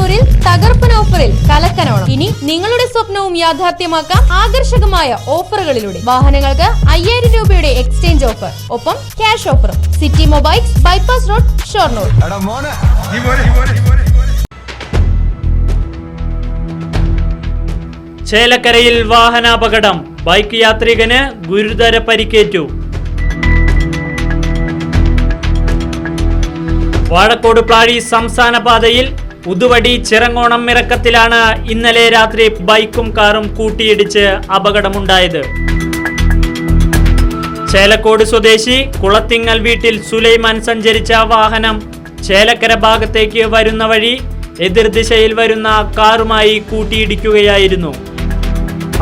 ഷൊർണൂരിൽ തകർപ്പൻ ഓഫറിൽ കലക്കനോണം. ഇനി നിങ്ങളുടെ സ്വപ്നവും യാഥാർത്ഥ്യമാക്കാം ആകർഷകമായ ഓഫറുകളിലൂടെ. വാഹനങ്ങൾക്ക് അയ്യായിരം രൂപയുടെ എക്സ്ചേഞ്ച് ഓഫർ. ഒപ്പം ക്യാഷ് ഓഫറും. City mobiles bypass road Shoranur. ചേലക്കരയിൽ വാഹനാപകടം. ബൈക്ക് യാത്രികന് ഗുരുതര പരിക്കേറ്റു. വാഴക്കോട് പ്ലാഴി സംസ്ഥാന പാതയിൽ ഉതുവടി ചിറങ്ങോണം ഇറക്കത്തിലാണ് ഇന്നലെ രാത്രി ബൈക്കും കാറും കൂട്ടിയിടിച്ച് അപകടമുണ്ടായത്. ചേലക്കോട് സ്വദേശി കുളത്തിങ്ങൽ വീട്ടിൽ സുലൈമാൻ സഞ്ചരിച്ച വാഹനം ചേലക്കര ഭാഗത്തേക്ക് വരുന്ന വഴി എതിർദിശയിൽ വരുന്ന കാറുമായി കൂട്ടിയിടിക്കുകയായിരുന്നു.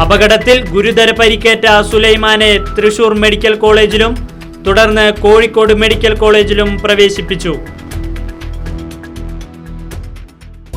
അപകടത്തിൽ ഗുരുതര പരിക്കേറ്റ സുലൈമാനെ തൃശൂർ മെഡിക്കൽ കോളേജിലും തുടർന്ന് കോഴിക്കോട് മെഡിക്കൽ കോളേജിലും പ്രവേശിപ്പിച്ചു.